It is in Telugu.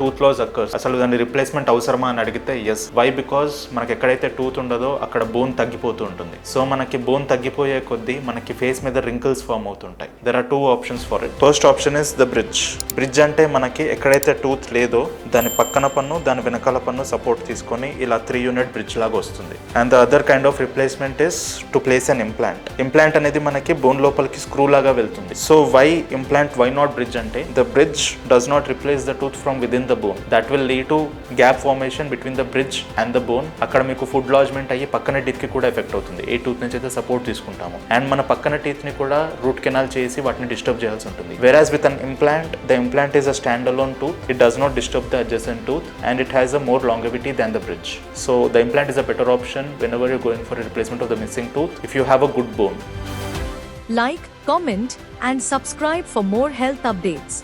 టూత్ లాస్ అక్కర్స్ అసలు దాని రిప్లేస్మెంట్ అవసరమా అని అడిగితే ఎస్ వై బికాస్ మనకి ఎక్కడైతే టూత్ ఉండదో అక్కడ బోన్ తగ్గిపోతూ ఉంటుంది. సో మనకి బోన్ తగ్గిపోయే కొద్దీ మనకి ఫేస్ మీద రింకిల్స్ ఫామ్ అవుతుంటాయి. There are two options for it first option is the bridge bridge అంటే మనకి ఎక్కడైతే టూత్ లేదో దాని పక్కన పన్ను దాని వెనకాల పన్ను సపోర్ట్ తీసుకొని ఇలా త్రీ యూనిట్ బ్రిడ్జ్ లాగా వస్తుంది. And the other kind of replacement is to place an implant implant అనేది మనకి బోన్ లోపలికి స్క్రూ లాగా వెళ్తుంది. So why implant why not bridge అంటే the bridge does not replace the tooth from within the bone that will lead to gap formation between the bridge and the bone అక్కడ మీకు ఫుడ్ లాజ్మెంట్ అయ్యి పక్కన టీత్కి కూడా ఎఫెక్ట్ అవుతుంది. ఏ టూత్ నుంచి అయితే సపోర్ట్ తీసుకుంటాము. అండ్ మన పక్కన టీత్ని కూడా రూట్ కెనాల్ చేసి వాటిని డిస్టర్బ్ చేయాల్సి ఉంటుంది. Whereas with an implant the implant is a standalone tooth, it does not disturb the adjacent tooth and it has a more longevity than the bridge. So the implant is a better option whenever you're going for a replacement of the missing tooth if you have a good bone. Like, comment and subscribe for more health updates.